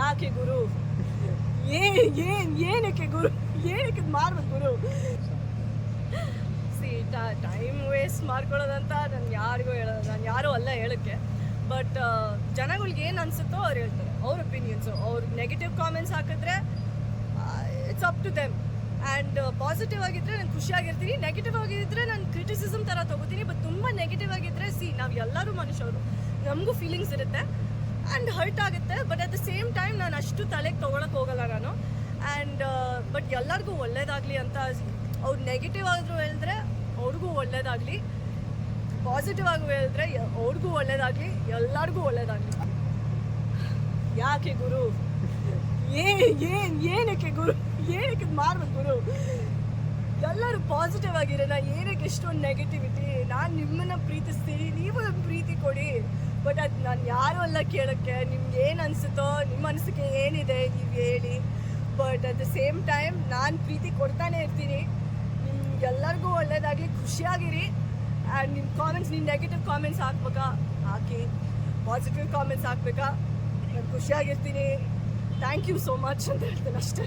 ಯಾಕೆ ಗುರು? ಏನ್ ಏನ್, ಏನಕ್ಕೆ ಗುರು? ಏನಕ್ಕೆ ಮಾಡ್ಬೇಕು ಗುರು? ಸಿ ಟೈಮ್ ವೇಸ್ಟ್ ಮಾಡ್ಕೊಳ್ಳೋದಂತ ನಾನು ಯಾರಿಗೂ ಹೇಳೋದು ನಾನು ಯಾರೂ ಅಲ್ಲ ಹೇಳೋಕ್ಕೆ. ಬಟ್ ಜನಗಳ್ಗೆ ಏನು ಅನಿಸುತ್ತೋ ಅವ್ರು ಹೇಳ್ತಾರೆ. ಅವ್ರ ಒಪಿನಿಯನ್ಸು ಅವ್ರ ನೆಗೆಟಿವ್ ಕಾಮೆಂಟ್ಸ್ ಹಾಕಿದ್ರೆ it's up to them and positive ಆಗಿದ್ದರೆ ನಾನು ಖುಷಿಯಾಗಿರ್ತೀನಿ ನೆಗೆಟಿವ್ ಆಗಿದ್ದರೆ ನಾನು ಕ್ರಿಟಿಸಿಸಮ್ ಥರ ತೊಗೋತೀನಿ. ಬಟ್ ತುಂಬ ನೆಗೆಟಿವ್ ಆಗಿದ್ದರೆ ಸಿ ನಾವು ಎಲ್ಲರೂ ಮನುಷ್ಯರು. ನಮಗೂ ಫೀಲಿಂಗ್ಸ್ ಇರುತ್ತೆ. ಆ್ಯಂಡ್ ಹರ್ಟ್ ಆಗುತ್ತೆ. But at the same time ನಾನು ಅಷ್ಟು ತಲೆಗೆ ತೊಗೊಳಕ್ಕೆ ಹೋಗಲ್ಲ ನಾನು. ಆ್ಯಂಡ್ ಬಟ್ ಎಲ್ಲರಿಗೂ ಒಳ್ಳೇದಾಗಲಿ ಅಂತ ಅವ್ರು ನೆಗೆಟಿವ್ ಆದರೂ ಹೇಳಿದ್ರೆ ಅವ್ರಿಗೂ ಒಳ್ಳೇದಾಗಲಿ. ಪಾಸಿಟಿವ್ ಆಗಿ ಹೇಳಿದ್ರೆ ಅವ್ರಿಗೂ ಒಳ್ಳೇದಾಗಲಿ, ಎಲ್ಲರಿಗೂ ಒಳ್ಳೇದಾಗಲಿ. ಯಾಕೆ ಗುರು? ಏನ್, ಏನು, ಏನಕ್ಕೆ ಗುರು? ಏನಕ್ಕೆ ಮಾಡ್ಬೇಕು ಗುರು? ಎಲ್ಲರೂ ಪಾಸಿಟಿವ್ ಆಗಿರೋಣ. ಏನಕ್ಕೆ ಇಷ್ಟೊಂದು ನೆಗೆಟಿವಿಟಿ ನಾನು ನಿಮ್ಮನ್ನ ಪ್ರೀತಿಸ್ತೀನಿ. ನೀವು ಪ್ರೀತಿ ಕೊಡಿ. ಬಟ್ ಅದು ನಾನು ಯಾರು ಅಲ್ಲ ಕೇಳೋಕ್ಕೆ, ನಿಮ್ಗೆ ಏನು ಅನಿಸುತ್ತೋ, ನಿಮ್ಮ ಅನಿಸಿಕೆ ಏನಿದೆ ನೀವು ಹೇಳಿ. But at the same time ನಾನು ಪ್ರೀತಿ ಕೊಡ್ತಾನೆ ಇರ್ತೀನಿ. ನಿಮ್ಗೆಲ್ಲರಿಗೂ ಒಳ್ಳೇದಾಗಲಿ, ಖುಷಿಯಾಗಿರಿ. ಆ್ಯಂಡ್ ನಿಮ್ಮ ಕಾಮೆಂಟ್ಸ್ ನಿಮ್ಮ ನೆಗೆಟಿವ್ ಕಾಮೆಂಟ್ಸ್ ಹಾಕ್ಬೇಕಾ? ಹಾಕಿ. ಪಾಸಿಟಿವ್ ಕಾಮೆಂಟ್ಸ್ ಹಾಕ್ಬೇಕಾ? ನಾನು ಖುಷಿಯಾಗಿರ್ತೀನಿ. ಥ್ಯಾಂಕ್ ಯು ಸೋ ಮಚ್ ಅಂತ ಹೇಳ್ತೇನೆ ಅಷ್ಟೇ.